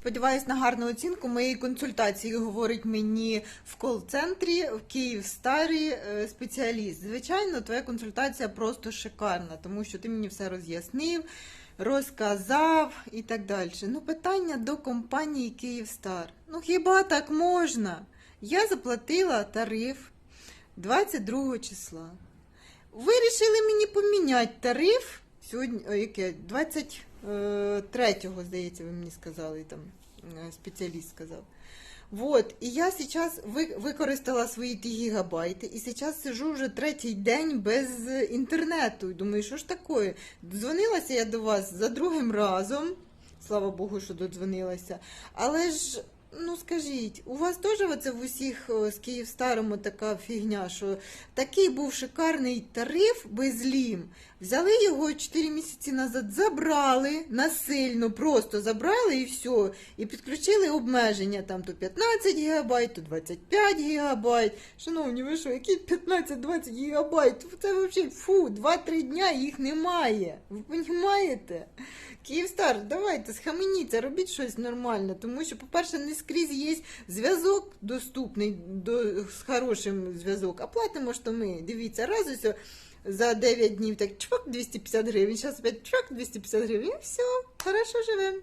Сподіваюсь на гарну оцінку моєї консультації, говорить мені в кол-центрі в Київ старий е, спеціаліст. Звичайно, твоя консультація просто шикарна, тому що ти мені все роз'яснив, розказав і так далі. Ну, питання до компанії Київстар. Ну, хіба так можна? Я заплатила тариф 22 числа. Вирішили мені поміняти тариф сьогодні, е, яке 20. Е, третього, здається, ви мені сказали, там е, спеціаліст сказав. Вот, і я зараз вы, використала свої ті гігабайти, і зараз сижу вже третій день без інтернету. І думаю, що ж такое? Дзвонилася я до вас за другим разом. Слава Богу, що додзвонилася. Але ж ну скажіть, у вас теж оце в усіх о, з Київстарому така фігня, що такий був шикарний тариф без лім. Взяли його 4 місяці назад, забрали насильно, просто забрали і все. І підключили обмеження там то 15 гігабайт, то 25 гігабайт. Шановні, ви що, які 15-20 гігабайт? Це взагалі фу, 2-3 дня їх немає. Ви розумієте? Київстар, давайте схаменіться, робіть щось нормальне, тому що, по-перше, не скрізь є зв'язок доступний до, з хорошим зв'язок. А платимо ж то ми. Дивіться, раз усе за 9 днів так чпок 250 гривень, зараз опять чпок 250 гривень, і все, хорошо живемо.